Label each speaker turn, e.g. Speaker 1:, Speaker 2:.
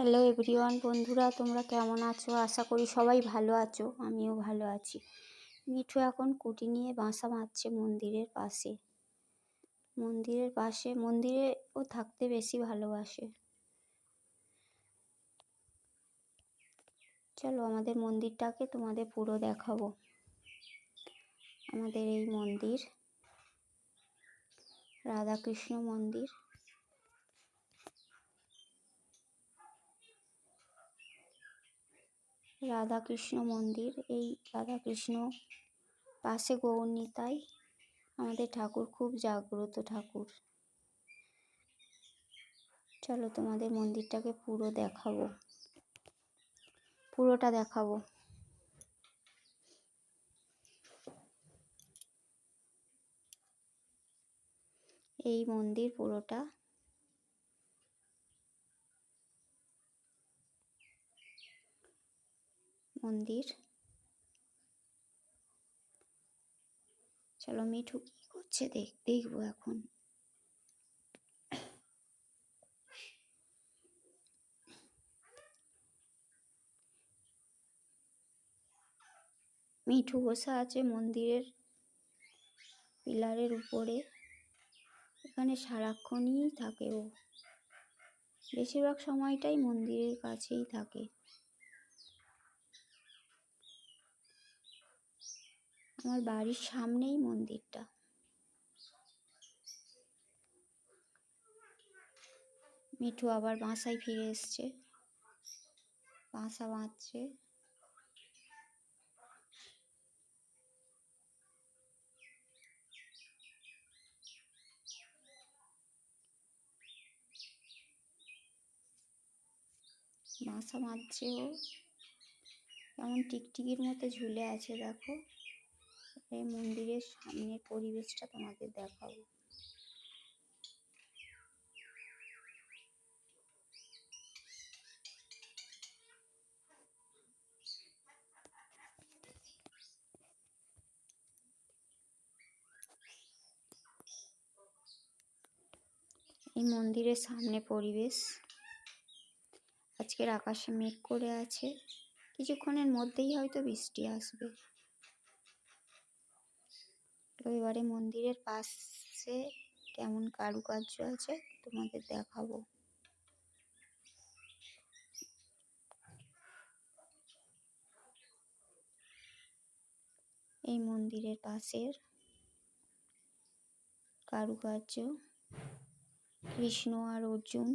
Speaker 1: Hello everyone বন্ধুরা, তোমরা কেমন আছো? আশা করি সবাই ভালো আছো, আমিও ভালো আছি। মিঠু এখন কুটি নিয়ে বাসা বাঁধছে মন্দিরের পাশে। মন্দিরের পাশে, মন্দিরে ও থাকতে বেশি ভালোবাসে। চলো আমাদের মন্দিরটাকে তোমাদের পুরো দেখাবো। আমাদের এই মন্দির, রাধাকৃষ্ণ মন্দির। রাধাকৃষ্ণ মন্দির। এই রাধাকৃষ্ণ পাশে গৌরনীতাই আমাদের ঠাকুর, খুব জাগ্রত ঠাকুর। চলো তোমাদের মন্দিরটাকে পুরো দেখাবো। পুরোটা দেখাবো। এই মন্দির পুরোটা মন্দির। চলো মিঠু কি করছে দেখ, দেখব এখন। মিঠু বসে আছে মন্দিরের পিলারের উপরে। এখানে সারাক্ষণই থাকে ও। বেশিরভাগ সময়টাই মন্দিরের কাছেই থাকে। আমার বাড়ির সামনেই মন্দিরটা। মিঠু আবার বাসায় ফিরে এসছে। বাসা বাঁধছে। বাসা বাঁধছে ও। কেমন টিকটিকির মতো ঝুলে আছে, দেখো। এই মন্দিরের সামনের পরিবেশটা তোমাদের দেখাবো। এই মন্দিরের সামনে পরিবেশ। আজকের আকাশে মেঘ করে আছে। কিছুক্ষণের মধ্যেই হয়তো বৃষ্টি আসবে। এবারে মন্দিরের পাশে কেমন কারুকার্য আছে? তোমাদের দেখাবো। এই মন্দিরের পাশের কারুকার্য। কৃষ্ণ আর অর্জুন